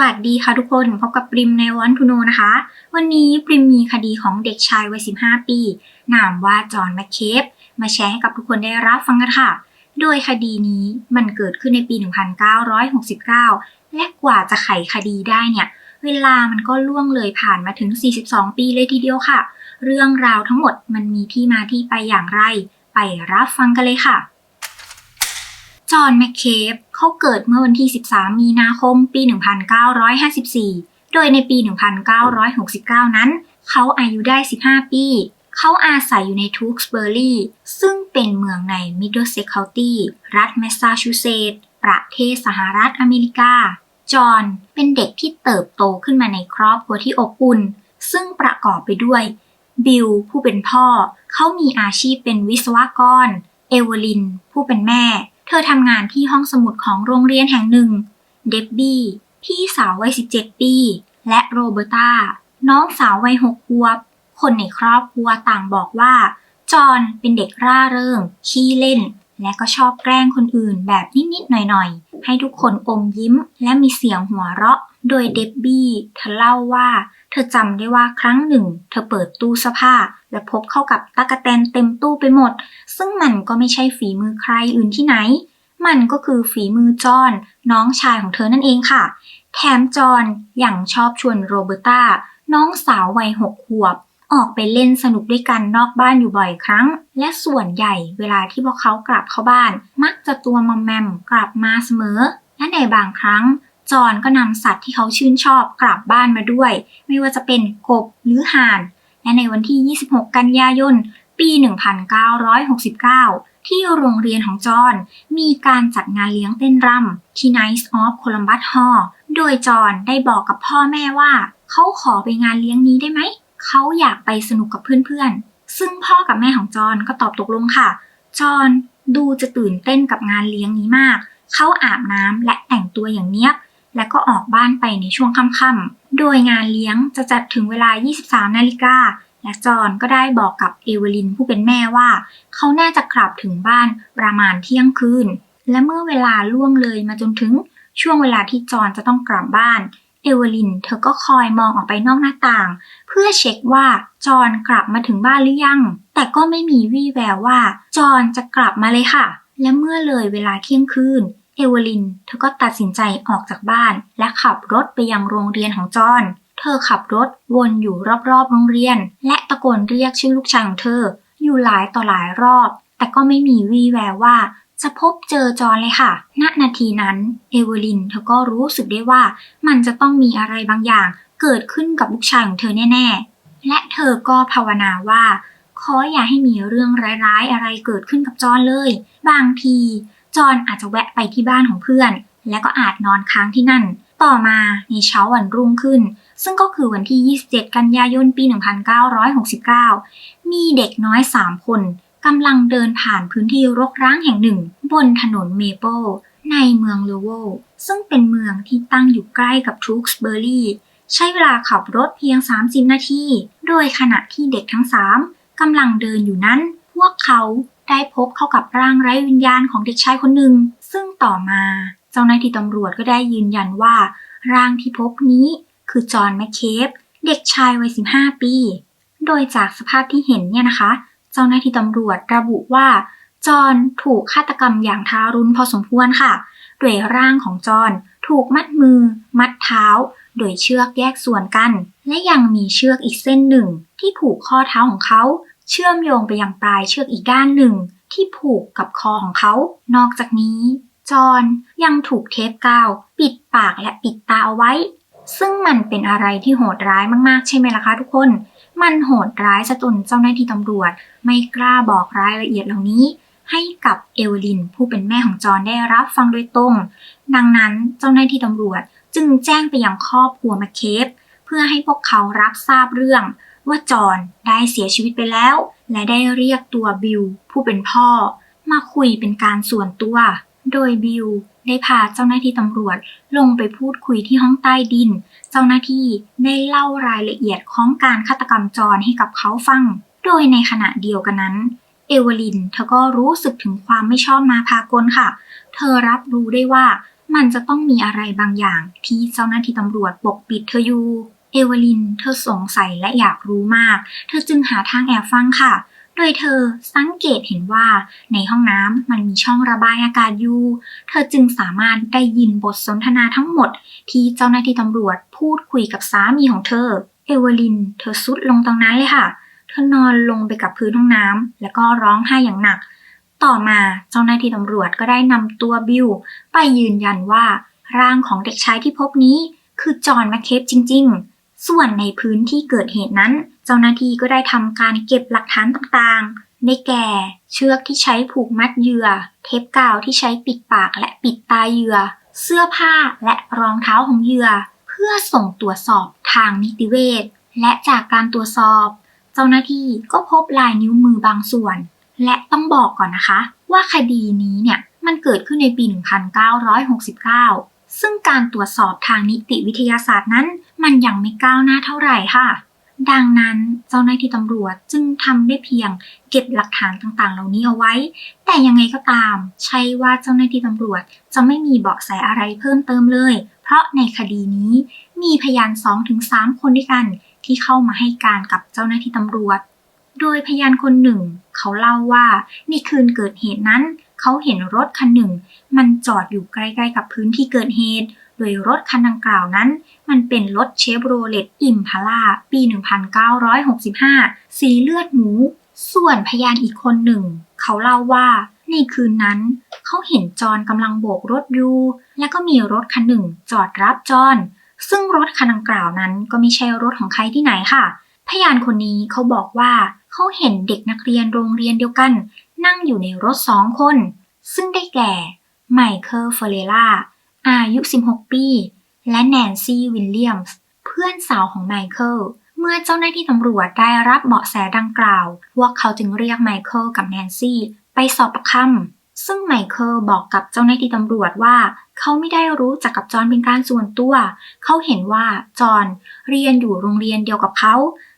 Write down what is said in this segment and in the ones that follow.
วัสดีค่ะทุกคน พบกับปริมในวันทูโนนะคะ วันนี้ปริมมีคดีของเด็กชายวัย 15 ปี นามว่าจอห์นแมคเคฟมาแชร์ให้กับทุกคนได้รับฟังกันค่ะ โดยคดีนี้มันเกิดขึ้นในปี 1969 และกว่าจะไขคดีได้เนี่ย เวลามันก็ล่วงเลยผ่านมาถึง 42 ปีเลยทีเดียวค่ะ เรื่องราวทั้งหมดมันมีที่มาที่ไปอย่างไร ไปรับฟังกันเลยค่ะ จอห์นแมคเคฟเขาเกิดเมื่อวันที่ 13 มีนาคม ปี 1954 โดยในปี 1969 นั้น เขาอายุได้ 15 ปี เขาอาศัยอยู่ในทูกสเบอร์รีซึ่งเป็นเมืองในมิดเดิลเซคเคาตี้รัฐแมสซาชูเซตส์ประเทศสหรัฐอเมริกา จอห์นเป็นเด็กที่เติบโตขึ้นมาในครอบครัวที่อบอุ่น ซึ่งประกอบไปด้วยบิลผู้เป็นพ่อ เขามีอาชีพเป็นวิศวกร เอเวลิน ผู้เป็นแม่ ธอทำงานที่ห้องสมุดของโรงเรียนแห่งหนึ่ง เดบบี้ พี่สาววัย 17 ปี และโรเบอร์ตา น้องสาววัย6ขวบ คนในครอบครัวต่างบอกว่า จอห์นเป็นเด็กร่าเริง ขี้เล่น และก็ชอบแกล้งคนอื่นแบบนิดๆหน่อยๆ ให้ทุกคนอมยิ้ม และมีเสียงหัวเราะ โดยเดบบี้เธอเล่าว่า เธอจำได้ว่าครั้งหนึ่ง เธอเปิดตู้เสื้อผ้า และพบเข้ากับตะกะแตนเต็มตู้ไปหมด ซึ่งมันก็ไม่ใช่ฝีมือใครอื่นที่ไหน มันก็คือฝีมือจอห์นน้องชายของเธอนั่นเองค่ะ แถมจอห์นยังชอบชวนโรเบอร์ตาน้องสาววัยหกขวบ ออกไปเล่นสนุกด้วยกันนอกบ้านอยู่บ่อยครั้ง และส่วนใหญ่เวลาที่พวกเขากลับเข้าบ้าน มักจะตัวมอมแมมกลับมาเสมอ และในบางครั้ง จอนก็นำสัตว์ที่เขาชื่นชอบกลับบ้านมาด้วย ไม่ว่าจะเป็นกบหรือห่าน และในวันที่ 26 กันยายน ปี 1969 ที่โรงเรียนของจอนมีการจัดงานเลี้ยงเต้นรำที่ Knights of Columbus Hall โดยจอนได้บอกกับพ่อแม่ว่า เขาขอไปงานเลี้ยงนี้ได้ไหม เขาอยากไปสนุกกับเพื่อนๆ ซึ่งพ่อกับแม่ของจอนก็ตอบตกลงค่ะ จอนดูจะตื่นเต้นกับงานเลี้ยงนี้มาก เขาอาบน้ำและแต่งตัวอย่างเนี้ยบ และก็ออกบ้านไปในช่วงค่ำๆ โดยงานเลี้ยงจะจัดถึงเวลา 23 นาฬิกา และจอนก็ได้บอกกับเอเวลินผู้เป็นแม่ว่า เขาน่าจะกลับถึงบ้านประมาณเที่ยงคืน และเมื่อเวลาล่วงเลยมาจนถึงช่วงเวลาที่จอนจะต้องกลับบ้าน เอเวลินเธอก็คอยมองออกไปนอกหน้าต่าง เพื่อเช็คว่าจอนกลับมาถึงบ้านหรือยัง แต่ก็ไม่มีวี่แววว่าจอนจะกลับมาเลยค่ะ และเมื่อเลยเวลาเที่ยงคืน เอเวลิน เธอก็ตัดสินใจออกจากบ้าน และขับรถไปยังโรงเรียนของจอห์นเธอขับรถวนอยู่รอบๆโรงเรียน และตะโกนเรียกชื่อลูกชายของเธอ อยู่หลายต่อหลายรอบ แต่ก็ไม่มีวี่แววว่าจะพบเจอจอห์นเลยค่ะ ณ นาทีนั้น เอเวลินเธอก็รู้สึกได้ว่า มันจะต้องมีอะไรบางอย่างเกิดขึ้นกับลูกชายของเธอแน่ ๆ และเธอก็ภาวนาว่า ขออย่าให้มีเรื่องร้ายๆ อะไรเกิดขึ้นกับจอห์นเลย บางที จอห์นอาจจะแวะไปที่บ้านของเพื่อน และก็อาจนอนค้างที่นั่น ต่อมาในเช้าวันรุ่งขึ้น ซึ่งก็คือวันที่ 27 กันยายนปี 1969 มีเด็กน้อย 3 คนกำลังเดินผ่านพื้นที่รกร้างแห่งหนึ่ง บนถนนเมเปิลในเมืองเลโวซึ่งเป็นเมืองที่ตั้งอยู่ใกล้กับทรูคสเบอร์รี่ใช้เวลาขับรถเพียง 30 นาที โดยขณะที่เด็กทั้ง 3กำลังเดินอยู่นั้น พวกเขา ได้พบเข้ากับร่างไร้วิญญาณของเด็กชายคนหนึ่ง ซึ่งต่อมาเจ้าหน้าที่ตำรวจก็ได้ยืนยันว่า ร่างที่พบนี้คือจอห์นแมคเคฟเด็กชายวัย 15 ปี โดยจากสภาพที่เห็นเนี่ยนะคะ เจ้าหน้าที่ตำรวจระบุว่า จอห์นถูกฆาตกรรมอย่างทารุณพอสมควรค่ะโดยร่างของจอห์นถูกมัดมือ มัดเท้า โดยเชือกแยกส่วนกัน และยังมีเชือกอีกเส้นหนึ่งที่ผูกข้อเท้าของเขา เชื่อมโยงไปยังปลายเชือกอีกด้านหนึ่ง ที่ผูกกับคอของเขา นอกจากนี้ จอนยังถูกเทปกาว ปิดปากและปิดตาเอาไว้ ซึ่งมันเป็นอะไรที่โหดร้ายมากๆ ใช่ไหมล่ะคะทุกคน มันโหดร้ายซะจนเจ้าหน้าที่ตำรวจ ไม่กล้าบอกรายละเอียดเหล่านี้ ให้กับเอวลินผู้เป็นแม่ของจอนได้รับฟังโดยตรง ดังนั้นเจ้าหน้าที่ตำรวจจึงแจ้งไปยังครอบครัวมคเคฟเพื่อให้พวกเขารับทราบเรื่อง ว่าจอห์นได้เสียชีวิตไปแล้ว และได้เรียกตัวบิลผู้เป็นพ่อ มาคุยเป็นการส่วนตัว โดยบิลได้พาเจ้าหน้าที่ตำรวจลงไปพูดคุยที่ห้องใต้ดิน เจ้าหน้าที่ได้เล่ารายละเอียดของการฆาตกรรมจอห์นให้กับเขาฟัง โดยในขณะเดียวกันนั้น เอวลินเธอก็รู้สึกถึงความไม่ชอบมาพากลค่ะ เธอรับรู้ได้ว่ามันจะต้องมีอะไรบางอย่างที่เจ้าหน้าที่ตำรวจปกปิดเธออยู่ เอเวลินเธอสงสัยและอยากรู้มาก เธอจึงหาทางแอบฟังค่ะ โดยเธอสังเกตเห็นว่าในห้องน้ำมันมีช่องระบายอากาศอยู่ เธอจึงสามารถได้ยินบทสนทนาทั้งหมด ที่เจ้าหน้าที่ตำรวจพูดคุยกับสามีของเธอ เอเวลิน เธอซุดลงตรงนั้นเลยค่ะ เธอนอนลงไปกับพื้นห้องน้ำแล้วก็ร้องไห้อย่างหนัก ต่อมาเจ้าหน้าที่ตำรวจก็ได้นำตัวบิลไปยืนยันว่า ร่างของเด็กชายที่พบนี้คือจอห์นแมคเคปจริง ๆ ส่วนในพื้นที่เกิดเหตุนั้น เจ้าหน้าที่ก็ได้ทำการเก็บหลักฐานต่างๆ ได้แก่ เชือกที่ใช้ผูกมัดเหยื่อ เทปกาวที่ใช้ปิดปากและปิดตาเหยื่อ เสื้อผ้าและรองเท้าของเหยื่อ เพื่อส่งตรวจสอบทางนิติเวชและจากการตรวจสอบ เจ้าหน้าที่ก็พบลายนิ้วมือบางส่วน และต้องบอกก่อนนะคะ ว่าคดีนี้เนี่ยมันเกิดขึ้นในปี 1969 ซึ่งการตรวจสอบทางนิติวิทยาศาสตร์นั้น มันยังไม่ก้าวหน้าเท่าไหร่ค่ะ ดังนั้นเจ้าหน้าที่ตำรวจจึงทำได้เพียง เก็บหลักฐานต่างๆ เหล่านี้เอาไว้ แต่ยังไงก็ตาม ใช่ว่าเจ้าหน้าที่ตำรวจจะไม่มีเบาะแสอะไรเพิ่มเติมเลย เพราะในคดีนี้มีพยาน 2-3 คนด้วยกัน ที่เข้ามาให้การกับเจ้าหน้าที่ตำรวจ โดยพยานคนหนึ่ง เขาเล่าว่าในคืนเกิดเหตุนั้น เขาเห็นรถคันหนึ่ง มันจอดอยู่ใกล้ๆกับพื้นที่เกิดเหตุ โดยรถคันดังกล่าวนั้น มันเป็นรถเชฟโรเลตอิมพาล่าปี 1965 สีเลือดหมู ส่วนพยานอีกคนหนึ่ง เขาเล่าว่าในคืนนั้น เขาเห็นจอนกำลังโบกรถอยู่ และก็มีรถคันหนึ่งจอดรับจอน ซึ่งรถคันดังกล่าวนั้นก็ไม่ใช่รถของใครที่ไหนค่ะ พยานคนนี้เขาบอกว่าเขาเห็นเด็กนักเรียนโรงเรียนเดียวกัน นั่งอยู่ในรถสองคน ซึ่งได้แก่ ไมเคิลเฟเรล่า อายุ 16 ปี และแนนซี่วิลเลียมส์เพื่อนสาวของไมเคิลเมื่อเจ้าหน้าที่ตำรวจได้รับเบาะแสดังกล่าวพวกเขาจึงเรียกไมเคิลกับแนนซี่ไปสอบปากคำซึ่งไมเคิลบอกกับเจ้าหน้าที่ตำรวจว่า เขาไม่ได้รู้จักกับจอห์นเป็นการส่วนตัว เขาเห็นว่าจอห์นเรียนอยู่โรงเรียนเดียวกับเขา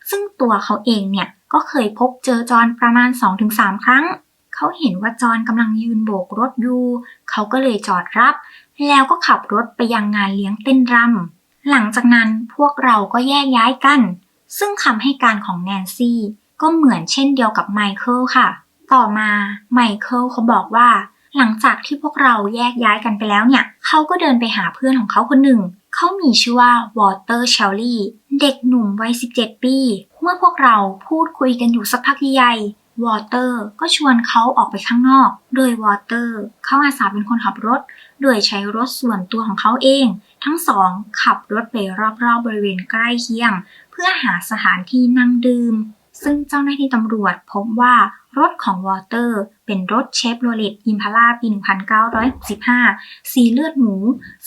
ซึ่งตัวเขาเองเนี่ยก็เคยพบเจอจอห์นประมาณ 2-3 ครั้ง เขาเห็นว่าจอห์นกำลังยืนโบกรถอยู่ เขาก็เลยจอดรับ แล้วก็ขับรถไปยังงานเลี้ยงเต้นรำ หลังจากนั้นพวกเราก็แยกย้ายกัน ซึ่งคำให้การของแนนซี่ ก็เหมือนเช่นเดียวกับไมเคิลค่ะ ต่อมาไมเคิลเขาบอกว่า หลังจากที่พวกเราแยกย้ายกันไปแล้วเนี่ย เขาก็เดินไปหาเพื่อนของเขาคนหนึ่ง เขามีชื่อว่าวอเตอร์เชลลี่ เด็กหนุ่มวัย 17 ปี เมื่อพวกเราพูดคุยกันอยู่สักพักใหญ่ วอเตอร์ก็ชวนเขาออกไปข้างนอก โดยวอเตอร์เขาอาสาเป็นคนขับรถ โดยใช้รถส่วนตัวของเขาเอง ทั้งสองขับรถไปรอบๆบริเวณใกล้เคียง เพื่อหาสถานที่นั่งดื่ม ซึ่งเจ้าหน้าที่ตำรวจพบว่ารถของวอเตอร์ เป็นรถเชฟโรเลตอิมพาล่าปี 1965 สีเลือดหมู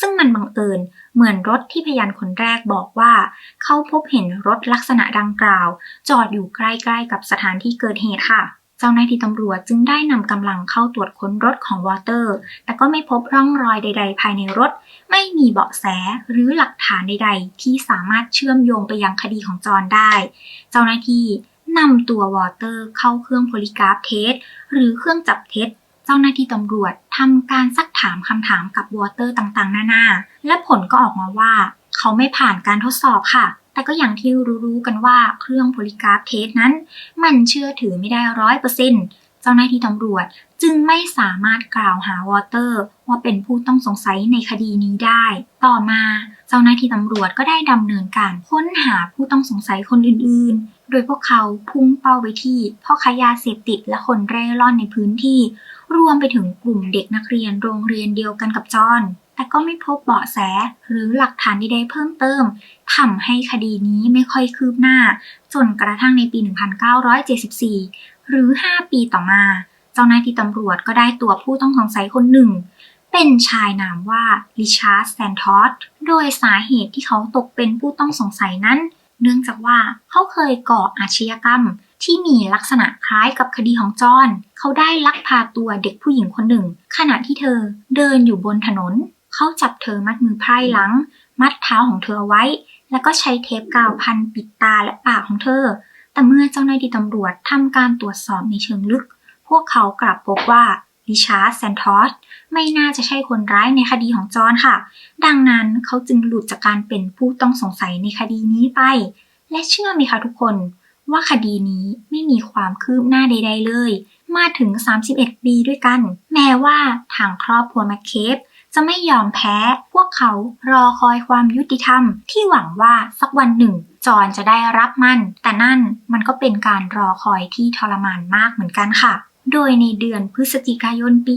ซึ่งมันบังเอิญ เหมือนรถที่พยานคนแรกบอกว่า เขาพบเห็นรถลักษณะดังกล่าว จอดอยู่ใกล้ๆกับสถานที่เกิดเหตุค่ะเจ้าหน้าที่ตำรวจจึงได้นำกำลังเข้าตรวจค้นรถของวอเตอร์ แต่ก็ไม่พบร่องรอยใด ๆ ภายในรถ ไม่มีเบาะแสหรือหลักฐานใด ๆ ที่สามารถเชื่อมโยงไปยังคดีของจอนได้ เจ้าหน้าที่ นำตัววอเตอร์เข้าเครื่องโพลิกราฟเทสหรือเครื่องจับเท็จ เจ้าหน้าที่ตำรวจทำการซักถามคำถามกับวอเตอร์ต่างๆ นานา และผลก็ออกมาว่า เขาไม่ผ่านการทดสอบค่ะ แต่ก็อย่างที่รู้ๆกันว่าเครื่องโพลิกราฟเทสนั้น มันเชื่อถือไม่ได้ร้อยเปอร์เซ็นต์เจ้าหน้าที่ตำรวจ จึงไม่สามารถกล่าวหาวอเตอร์ ว่าเป็นผู้ต้องสงสัยในคดีนี้ได้ ต่อมาเจ้าหน้าที่ตำรวจก็ได้ดำเนินการค้นหาผู้ต้องสงสัยคนอื่นๆ โดยพวกเขาพุ่งเป้าไปที่พ่อค้ายาเสพติดและคนเร่ร่อนในพื้นที่ รวมไปถึงกลุ่มเด็กนักเรียนโรงเรียนเดียวกันกับจอนแต่ก็ไม่พบเบาะแสหรือหลักฐานใดๆเพิ่มเติมทำให้คดีนี้ไม่ค่อยคืบหน้า จนกระทั่งในปี 1974 หรือ 5 ปีต่อมา จ้าหน้าที่ตำรวจก็ได้ตัวผู้ต้องสงสัยคนหนึ่ง เป็นชายนามว่าริชาร์ดแซนทอสโดยสาเหตุที่เขาตกเป็นผู้ต้องสงสัยนั้น เนื่องจากว่าเขาเคยก่ออาชญากรรมที่มีลักษณะคล้ายกับคดีของจอห์นเขาได้ลักพาตัวเด็กผู้หญิงคนหนึ่ง ขณะที่เธอเดินอยู่บนถนน เขาจับเธอมัดมือไพร่หลัง มัดเท้าของเธอเอาไว้ แล้วก็ใช้เทปกาวพันปิดตาและปากของเธอ แต่เมื่อเจ้าหน้าที่ตำรวจทำการตรวจสอบในเชิงลึก พวกเขากลับพบว่าริชาร์ดแซนทอสไม่น่าจะใช่คนร้ายในคดีของจอห์นค่ะ ดังนั้นเขาจึงหลุดจากการเป็นผู้ต้องสงสัยในคดีนี้ไป และเชื่อไหมคะทุกคนว่าคดีนี้ไม่มีความคืบหน้าใด ๆ เลย มาถึง 31 ปีด้วยกัน แม้ว่าทางครอบครัวแมคเคฟจะไม่ยอมแพ้ พวกเขารอคอยความยุติธรรม ที่หวังว่าสักวันหนึ่ง จอนจะได้รับมัน แต่นั่นมันก็เป็นการรอคอยที่ทรมานมากเหมือนกันค่ะ โดยในเดือนพฤศจิกายนปี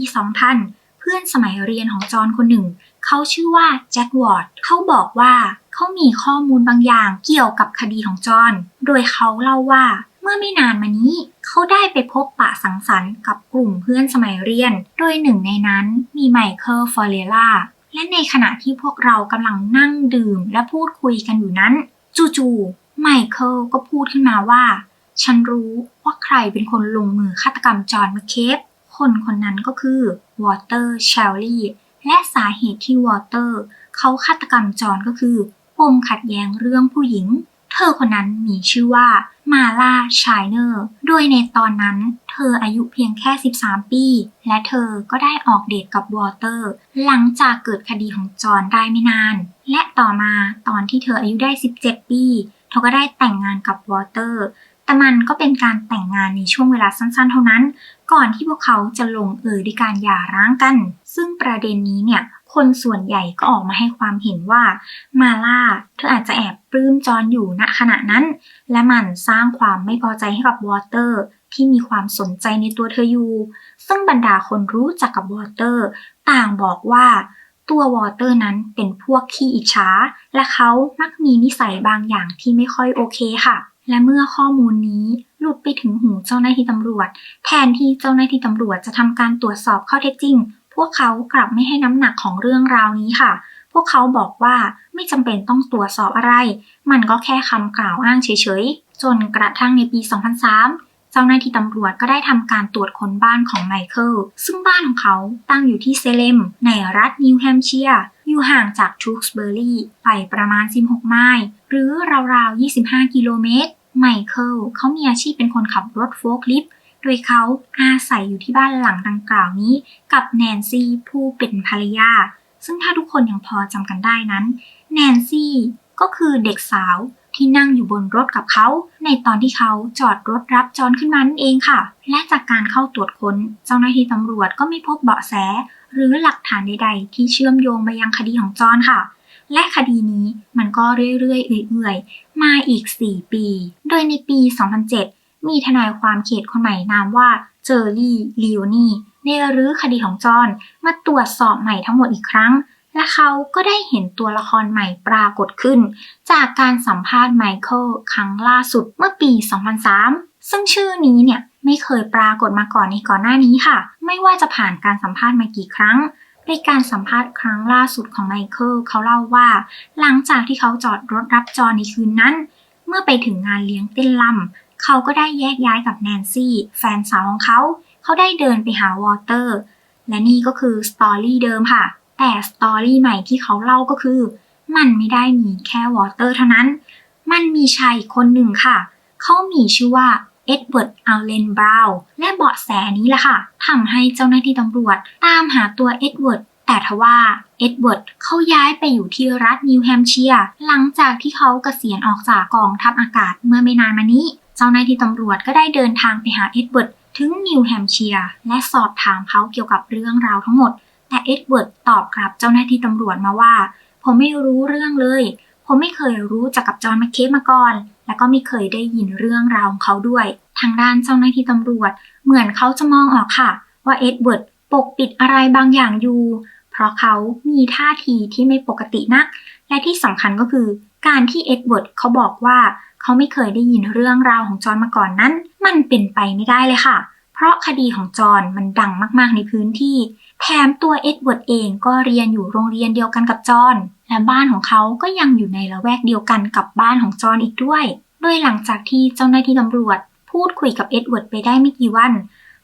2000 เพื่อนสมัยเรียนของจอนคนหนึ่ง เขาชื่อว่าแจ็ควอร์ดเขาบอกว่าเขามีข้อมูลบางอย่างเกี่ยวกับคดีของจอน โดยเขาเล่าว่าเมื่อไม่นานมานี้เขาได้ไปพบปะสังสรรค์กับกลุ่มเพื่อนสมัยเรียน โดยหนึ่งในนั้นมีไมเคิลฟอเรล่า และในขณะที่พวกเรากำลังนั่งดื่มและพูดคุยกันอยู่นั้น จู่ๆไมเคิลก็พูดขึ้นมาว่า ฉันรู้ว่าใครเป็นคนลงมือฆาตกรรมจอห์นแมคเคฟคนคนนั้นก็คือวอเตอร์เชลลี่และสาเหตุที่วอเตอร์เขาฆาตกรรมจอห์นก็คือปมขัดแย้งเรื่องผู้หญิง เธอคนนั้นมีชื่อว่ามาลาชายเนอร์ โดยในตอนนั้นเธออายุเพียงแค่ 13 ปี และเธอก็ได้ออกเดทกับวอเตอร์ หลังจากเกิดคดีของจอห์นได้ไม่นาน และต่อมาตอนที่เธออายุได้ 17 ปี เธอก็ได้แต่งงานกับวอเตอร์ แต่มันก็เป็นการแต่งงานในช่วงเวลาสั้นๆ เท่านั้น ก่อนที่พวกเขาจะลงเอยด้วยการหย่าร้างกัน ซึ่งประเด็นนี้เนี่ยคนส่วนใหญ่ก็ออกมาให้ความเห็นว่า มาล่าเธออาจจะแอบปลื้มจอนอยู่ณขณะนั้น และมันสร้างความไม่พอใจให้กับวอเตอร์ ที่มีความสนใจในตัวเธออยู่ ซึ่งบรรดาคนรู้จักกับวอเตอร์ ต่างบอกว่าตัววอเตอร์นั้นเป็นพวกขี้อิจฉาและเขามักมีนิสัยบางอย่างที่ไม่ค่อยโอเคค่ะ และเมื่อข้อมูลนี้หลุดไปถึงหูเจ้าหน้าที่ตำรวจ แทนที่เจ้าหน้าที่ตำรวจจะทำการตรวจสอบข้อเท็จจริง พวกเขากลับไม่ให้น้ำหนักของเรื่องราวนี้ค่ะ พวกเขาบอกว่าไม่จำเป็นต้องตรวจสอบอะไร มันก็แค่คำกล่าวอ้างเฉยๆ จนกระทั่งในปี 2003 เจ้าหน้าที่ตำรวจก็ได้ทำการตรวจค้นบ้านของไมเคิลซึ่งบ้านของเขาตั้งอยู่ที่เซเลม ในรัฐนิวแฮมป์เชียร์อยู่ห่างจากทูส์เบอร์รีไปประมาณ 16 ไมล์หรือราวๆ 25 กิโลเมตรไมเคิลเขามีอาชีพเป็นคนขับรถโฟล์คลิฟต์โดยเขาอาศัยอยู่ที่บ้านหลังดังกล่าวนี้ กับแนนซี่ผู้เป็นภรรยา ซึ่งถ้าทุกคนยังพอจำกันได้นั้น แนนซี่ก็คือเด็กสาว ที่นั่งอยู่บนรถกับเขา ในตอนที่เขาจอดรถรับจอนขึ้นมานั่นเองค่ะ และจากการเข้าตรวจค้น เจ้าหน้าที่ตำรวจก็ไม่พบเบาะแส หรือหลักฐานใดๆ ที่เชื่อมโยงไปยังคดีของจอนค่ะ และคดีนี้มันก็เรื่อยๆเอื่อยๆ มาอีก 4 ปี โดยในปี 2007 มีทนายความเขตคนใหม่นามว่าเจอร์รี่ลีโอนีได้รื้อคดีของจอนมาตรวจสอบใหม่ทั้งหมดอีกครั้ง และเขาก็ได้เห็นตัวละครใหม่ปรากฏขึ้น จากการสัมภาษณ์ไมเคิลครั้งล่าสุดเมื่อปี 2003 ซึ่งชื่อนี้เนี่ยไม่เคยปรากฏมาก่อนในก่อนหน้านี้ค่ะ ไม่ว่าจะผ่านการสัมภาษณ์มากี่ครั้งในการสัมภาษณ์ครั้งล่าสุดของไมเคิลเขาเล่าว่า หลังจากที่เขาจอดรถรับจอในคืนนั้น เมื่อไปถึงงานเลี้ยงเต้นลำเขาก็ได้แยกย้ายกับแนนซี่ แฟนสาวของเขา เขาได้เดินไปหาวอเตอร์ และนี่ก็คือสตอรี่เดิมค่ะ แต่สตอรี่ใหม่ที่เขาเล่าก็คือ มันไม่ได้มีแค่วอเตอร์เท่านั้น มันมีชายอีกคนหนึ่งค่ะ เขามีชื่อว่าเอ็ดเวิร์ดอัลเลนบราวน์และเบาะแสนี้แหละค่ะทำให้เจ้าหน้าที่ตำรวจ ตามหาตัวเอ็ดเวิร์ดแต่ทว่าเอ็ดเวิร์ดเขาย้ายไปอยู่ที่รัฐนิวแฮมป์เชียร์หลังจากที่เขาเกษียณออกจากกองทัพอากาศเมื่อไม่นานมานี้ เจ้าหน้าที่ตำรวจก็ได้เดินทางไปหาเอ็ดเวิร์ดถึงนิวแฮมป์เชียร์และสอบถามเขาเกี่ยวกับเรื่องราวทั้งหมด แต่เอ็ดเวิร์ดตอบกลับเจ้าหน้าที่ตำรวจมาว่า ผมไม่รู้เรื่องเลย ผมไม่เคยรู้จักกับจอห์นแมคเคฟมาก่อน และก็ไม่เคยได้ยินเรื่องราวของเขาด้วย ทางด้านเจ้าหน้าที่ตำรวจ เหมือนเขาจะมองออกค่ะ ว่าเอ็ดเวิร์ดปกปิดอะไรบางอย่างอยู่ เพราะเขามีท่าทีที่ไม่ปกตินัก และที่สำคัญก็คือ การที่เอ็ดเวิร์ดเขาบอกว่าเขาไม่เคยได้ยินเรื่องราวของจอห์นมาก่อนนั้น มันเป็นไปไม่ได้เลยค่ะ เพราะคดีของจอห์นมันดังมากๆในพื้นที่ แถมตัวเอ็ดเวิร์ดเองก็เรียนอยู่โรงเรียนเดียวกันกับจอห์นและบ้านของเขาก็ยังอยู่ในละแวกเดียวกันกับบ้านของจอห์นอีกด้วย โดยหลังจากที่เจ้าหน้าที่ตำรวจ พูดคุยกับเอ็ดเวิร์ดไปได้ไม่กี่วัน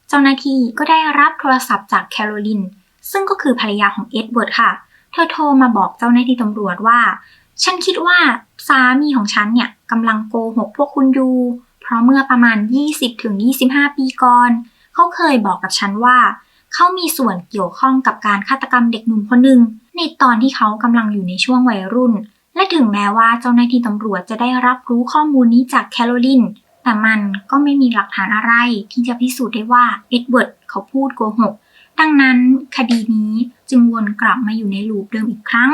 เจ้าหน้าที่ก็ได้รับโทรศัพท์จากแคโรลิน ซึ่งก็คือภรรยาของเอ็ดเวิร์ดค่ะ เธอโทรมาบอกเจ้าหน้าที่ตำรวจว่า ฉันคิดว่าสามีของฉันเนี่ยกำลังโกหกพวกคุณอยู่ เพราะเมื่อประมาณ 20-25 ปีก่อน เขาเคยบอกกับฉันว่า เขามีส่วนเกี่ยวข้องกับการฆาตกรรมเด็กหนุ่มคนหนึ่งในตอนที่เขากำลังอยู่ในช่วงวัยรุ่น และถึงแม้ว่าเจ้าหน้าที่ตำรวจจะได้รับรู้ข้อมูลนี้จากแคโรลิน แต่มันก็ไม่มีหลักฐานอะไรที่จะพิสูจน์ได้ว่าเอ็ดเวิร์ดเขาพูดโกหก ดังนั้นคดีนี้จึงวนกลับมาอยู่ในลูปเดิมอีกครั้ง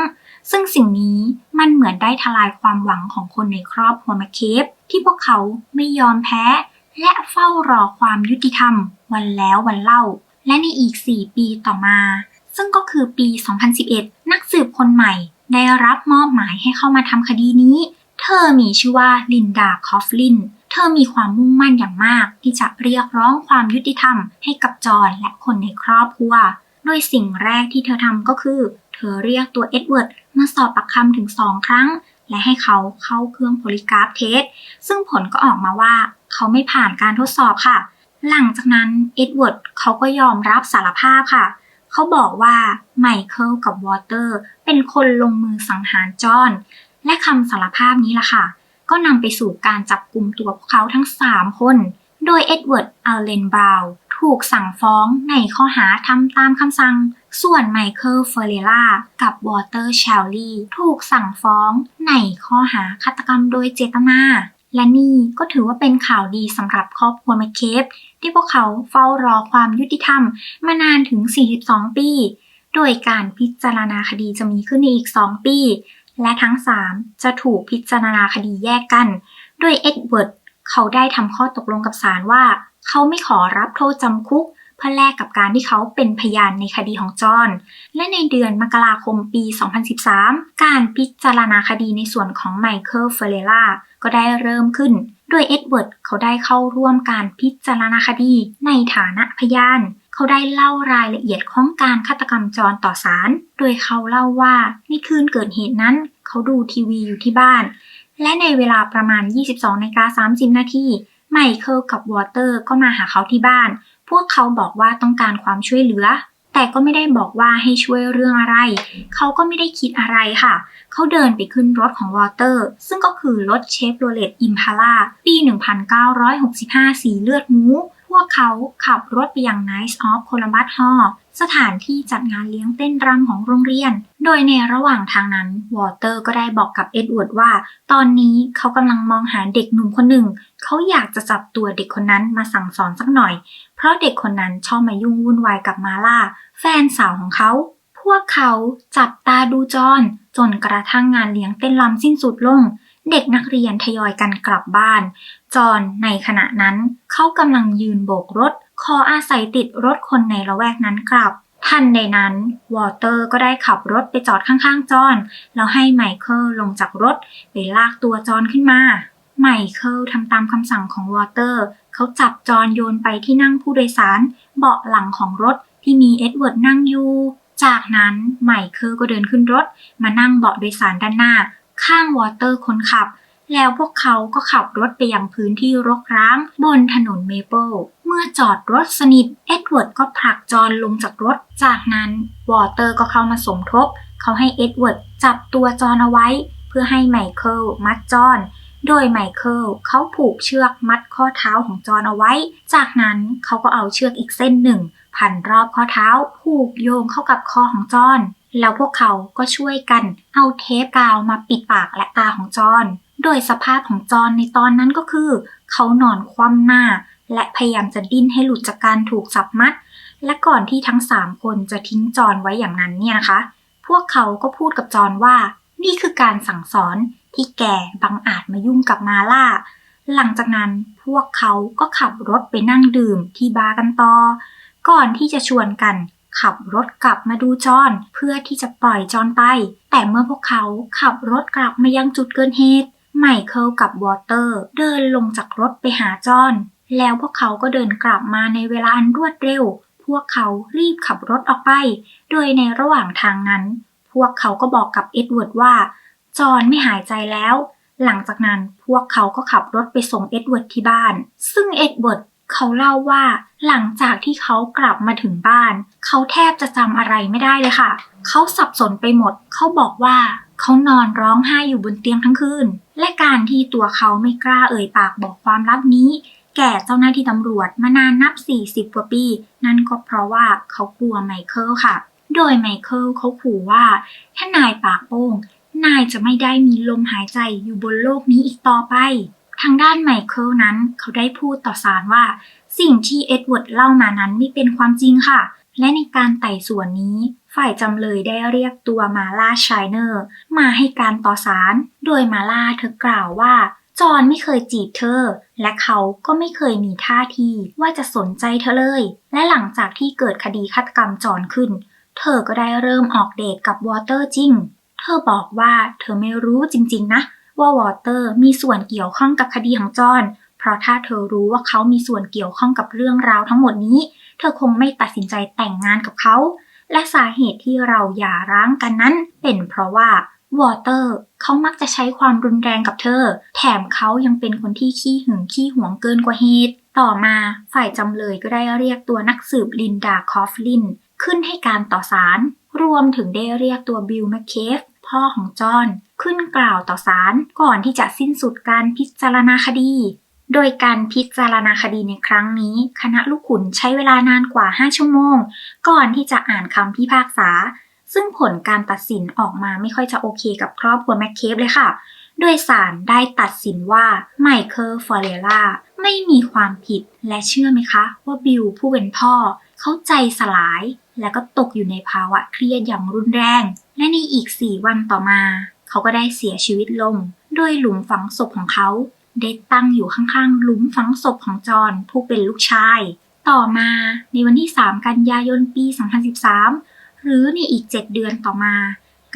ซึ่งสิ่งนี้มันเหมือนได้ทลายความหวังของคนในครอบครัวแมคเคฟ ที่พวกเขาไม่ยอมแพ้ และเฝ้ารอความยุติธรรม วันแล้ววันเล่า และในอีก 4 ปีต่อมา ซึ่งก็คือปี 2011 นักสืบคนใหม่ ได้รับมอบหมายให้เข้ามาทำคดีนี้ เธอมีชื่อว่าลินดาคอฟลินเธอมีความมุ่งมั่นอย่างมาก ที่จะเรียกร้องความยุติธรรม ให้กับจอห์นและคนในครอบครัวโดยสิ่งแรกที่เธอทำก็คือ เธอเรียกตัวเอ็ดเวิร์ดมาสอบปากคำถึงสองครั้ง และให้เขาเข้าเครื่องโพลิกราฟเทสซึ่งผลก็ออกมาว่าเขาไม่ผ่านการทดสอบค่ะ หลังจากนั้นเอ็ดเวิร์ดเขาก็ยอมรับสารภาพค่ะ เขาบอกว่าไมเคิลกับวอเตอร์เป็นคนลงมือสังหารจอห์นและคำสารภาพนี้ล่ะค่ะ ก็นำไปสู่การจับกลุ่มตัวพวกเขาทั้ง 3 คน โดยเอ็ดเวิร์ดอัลเลนบราวน์ ถูกสั่งฟ้องในข้อหาทำตามคำสั่ง ส่วนไมเคิลเฟอร์เรล่ากับวอเตอร์เชลลีถูกสั่งฟ้องในข้อหาฆาตกรรมโดยเจตนาและนี่ก็ถือว่าเป็นข่าวดีสำหรับครอบครัวแมคเคฟที่พวกเขาเฝ้ารอความยุติธรรมมานานถึง 42 ปี โดยการพิจารณาคดีจะมีขึ้นในอีก 2 ปี และทั้ง 3 จะถูกพิจารณาคดีแยกกัน โดยเอ็ดเวิร์ด เขาได้ทำข้อตกลงกับศาลว่า เขาไม่ขอรับโทษจำคุก เพื่อแลกกับการที่เขาเป็นพยานในคดีของจอห์นและในเดือนมกราคมปี 2013 การพิจารณาคดีในส่วนของไมเคิลเฟเรล่าก็ได้เริ่มขึ้น โดยเอ็ดเวิร์ดเขาได้เข้าร่วมการพิจารณาคดีในฐานะพยานเขาได้เล่ารายละเอียดของการฆาตกรรมจรต่อศาลโดยเขาเล่าว่าในคืนเกิดเหตุนั้น เขาดูทีวีอยู่ที่บ้าน และในเวลาประมาณ 22นาฬิกา30 นาทีไมเคิลกับวอเตอร์ก็มาหาเขาที่บ้าน พวกเขาบอกว่าต้องการความช่วยเหลือ แต่ก็ไม่ได้บอกว่าให้ช่วยเรื่องอะไร เขาก็ไม่ได้คิดอะไรค่ะ เขาเดินไปขึ้นรถของวอเตอร์ ซึ่งก็คือรถเชฟโรเลตอิมพาล่าปี 1965 สีเลือดหมู พวกเขาขับรถไปยัง Nice of Columbus Hall สถานที่จัดงานเลี้ยงเต้นรำของโรงเรียน โดยในระหว่างทางนั้น วอเตอร์ก็ได้บอกกับเอ็ดเวิร์ดว่า ตอนนี้เขากำลังมองหาเด็กหนุ่มคนหนึ่ง เขาอยากจะจับตัวเด็กคนนั้นมาสั่งสอนสักหน่อย เพราะเด็กคนนั้นชอบมายุ่งวุ่นวายกับมาล่า แฟนสาวของเขา พวกเขาจับตาดูจอนจนกระทั่งงานเลี้ยงเต้นรำสิ้นสุดลง เด็กนักเรียนทยอยกันกลับบ้าน จอนในขณะนั้นเขากำลังยืนโบกรถขออาศัยติดรถคนในละแวกนั้นกลับ ทันใดนั้น วอเตอร์ก็ได้ขับรถไปจอดข้างๆจอน แล้วให้ไมเคิลลงจากรถ ไปลากตัวจอนขึ้นมา ไมเคิลทำตามคำสั่งของวอเตอร์ เขาจับจอนโยนไปที่นั่งผู้โดยสาร เบาะหลังของรถที่มีเอ็ดเวิร์ดนั่งอยู่จากนั้นไมเคิลก็เดินขึ้นรถ มานั่งเบาะโดยสารด้านหน้า ข้างวอเตอร์คนขับ แล้วพวกเขาก็ขับรถไปยังพื้นที่รกร้าง บนถนนเมเปิลเมื่อจอดรถสนิท เอ็ดเวิร์ดก็ผลักจอนลงจากรถ จากนั้นวอเตอร์ก็เข้ามาสมทบ เขาให้เอ็ดเวิร์ดจับตัวจอนเอาไว้ เพื่อให้ไมเคิลมัดจอนโดยไมเคิลเขาผูกเชือกมัดข้อเท้าของจอนเอาไว้ จากนั้นเขาก็เอาเชือกอีกเส้นหนึ่ง พันรอบข้อเท้าผูกโยงเข้ากับคอของจอน แล้วพวกเขาก็ช่วยกันเอาเทปกาวมาปิดปากและตาของจอน โดยสภาพของจอนในตอนนั้นก็คือ เขานอนคว่ำหน้า และพยายามจะดิ้นให้หลุดจากการถูกจับมัด และก่อนที่ทั้งสามคนจะทิ้งจอนไว้อย่างนั้นเนี่ยนะคะ พวกเขาก็พูดกับจอนว่า นี่คือการสั่งสอนที่แกบังอาจมายุ่งกับมาล่า หลังจากนั้นพวกเขาก็ขับรถไปนั่งดื่มที่บาร์กันต่อ ก่อนที่จะชวนกัน ขับรถกลับมาดูจอนเพื่อที่จะปล่อยจอนไป แต่เมื่อพวกเขาขับรถกลับมายังจุดเกิดเหตุไมเคิลกับวอเตอร์ เดินลงจากรถไปหาจอนแล้วพวกเขาก็เดินกลับมาในเวลาอันรวดเร็ว พวกเขารีบขับรถออกไป โดยในระหว่างทางนั้น พวกเขาก็บอกกับเอ็ดเวิร์ดว่า จอนไม่หายใจแล้ว หลังจากนั้นพวกเขาก็ขับรถไปส่งเอ็ดเวิร์ดที่บ้าน ซึ่งเอ็ดเวิร์ด เขาเล่าว่าหลังจากที่เขากลับมาถึงบ้าน เขาแทบจะจำอะไรไม่ได้เลยค่ะ เขาสับสนไปหมด เขาบอกว่าเขานอนร้องไห้อยู่บนเตียงทั้งคืน และการที่ตัวเขาไม่กล้าเอ่ยปากบอกความลับนี้ แก่เจ้าหน้าที่ตำรวจมานานนับ 40 กว่าปี นั่นก็เพราะว่าเขากลัวไมเคิลค่ะ โดยไมเคิลเขาขู่ว่า ถ้านายปากโป้งนายจะไม่ได้มีลมหายใจอยู่บนโลกนี้อีกต่อไปางด้านไมเคิลนั้นเขาได้พูดต่อศาลว่า สิ่งที่เอ็ดเวิร์ดเล่ามานั้นไม่เป็นความจริงค่ะ และในการไต่สวนนี้ ฝ่ายจำเลยได้เรียกตัวมาล่าชายเนอร์มาให้การต่อศาลโดยมาล่าเธอกล่าวว่าจอห์นไม่เคยจีบเธอ และเขาก็ไม่เคยมีท่าทีว่าจะสนใจเธอเลย และหลังจากที่เกิดคดีฆาตกรรมจอห์นขึ้น เธอก็ได้เริ่มออกเดทกับวอเตอร์จริง เธอบอกว่าเธอไม่รู้จริง ๆ นะ ว่าวอเตอร์มีส่วนเกี่ยวข้องกับคดีของจอห์นเพราะถ้าเธอรู้ว่าเขามีส่วนเกี่ยวข้องกับเรื่องราวทั้งหมดนี้ เธอคงไม่ตัดสินใจแต่งงานกับเขา และสาเหตุที่เราหย่าร้างกันนั้น เป็นเพราะว่าวอเตอร์เขามักจะใช้ความรุนแรงกับเธอ แถมเขายังเป็นคนที่ขี้หึงขี้หวงเกินกว่าเหตุ ต่อมาฝ่ายจำเลยก็ได้เรียกตัวนักสืบลินดาคอฟลิน ขึ้นให้การต่อศาลรวมถึงได้เรียกตัวบิลแมคเคฟ พ่อของจอห์นขึ้นกล่าวต่อศาลก่อนที่จะสิ้นสุดการพิจารณาคดี โดยการพิจารณาคดีในครั้งนี้ คณะลูกขุนใช้เวลานานกว่า 5 ชั่วโมง ก่อนที่จะอ่านคำพิพากษา ซึ่งผลการตัดสินออกมาไม่ค่อยจะโอเคกับครอบครัวแมคเคฟเลยค่ะ โดยศาลได้ตัดสินว่าไมเคิลฟอเรล่าไม่มีความผิดและเชื่อไหมคะ ว่าบิลผู้เป็นพ่อ เขาใจสลาย และก็ตกอยู่ในภาวะเครียดอย่างรุนแรง และในอีก 4 วันต่อมา เขาก็ได้เสียชีวิตลง โดยหลุมฝังศพของเขาได้ตั้งอยู่ข้างๆ หลุมฝังศพของจอห์นผู้เป็นลูกชาย ต่อมาในวันที่ 3 กันยายนปี 2013 หรือในอีก 7 เดือนต่อมา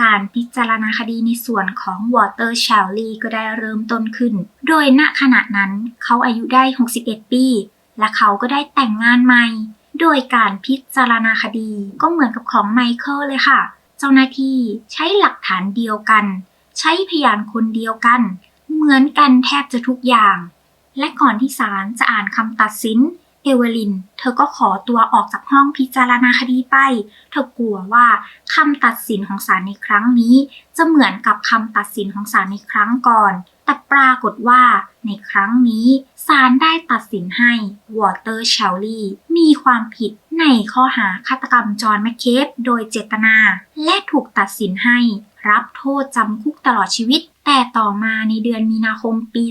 การพิจารณาคดีในส่วนของวอเตอร์เชลลีก็ได้เริ่มต้นขึ้น โดยณขณะนั้นเขาอายุได้ 61 ปี และเขาก็ได้แต่งงานใหม่ โดยการพิจารณาคดีก็เหมือนกับของไมเคิลเลยค่ะ เจ้าหน้าที่ใช้หลักฐานเดียวกัน ใช้พยานคนเดียวกัน เหมือนกันแทบจะทุกอย่าง และก่อนที่ศาลจะอ่านคำตัดสิน วลิน เธอก็ขอตัวออกจากห้องพิจารณาคดีไป เธอกลัวว่าคำตัดสินของศาลในครั้งนี้ จะเหมือนกับคำตัดสินของศาลในครั้งก่อน แต่ปรากฏว่าในครั้งนี้ศาลได้ตัดสินให้วอเตอร์เชลลี่มีความผิดในข้อหาฆาตกรรมจอห์นแมคเคฟโดยเจตนา และถูกตัดสินให้รับโทษจำคุกตลอดชีวิต แต่ต่อมาในเดือนมีนาคมปี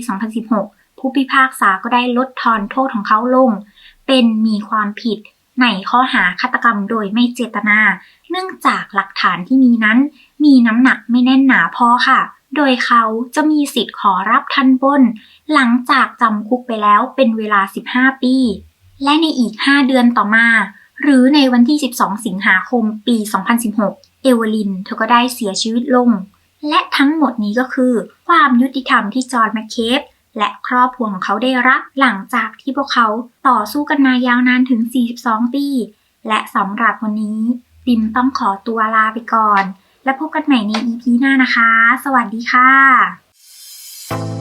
2016 ผู้พิพากษาก็ได้ลดทอนโทษของเขาลง เป็นมีความผิด ในข้อหาฆาตกรรมโดยไม่เจตนา เนื่องจากหลักฐานที่มีนั้น มีน้ำหนักไม่แน่นหนาพอค่ะ โดยเขาจะมีสิทธิ์ขอรับทันบน หลังจากจำคุกไปแล้วเป็นเวลา 15 ปี และในอีก 5 เดือนต่อมา หรือในวันที่ 12 สิงหาคมปี 2016 เอเวลินเธอก็ได้เสียชีวิตลง และทั้งหมดนี้ก็คือ ความยุติธรรมที่จอห์นแมคเคฟ และครอบครัวของเขาได้รับหลังจากที่พวกเขาต่อสู้กันมายาวนานถึง 42 ปี และสำหรับวันนี้ปิมต้องขอตัวลาไปก่อน และพบกันใหม่ใน EP หน้านะคะ สวัสดีค่ะ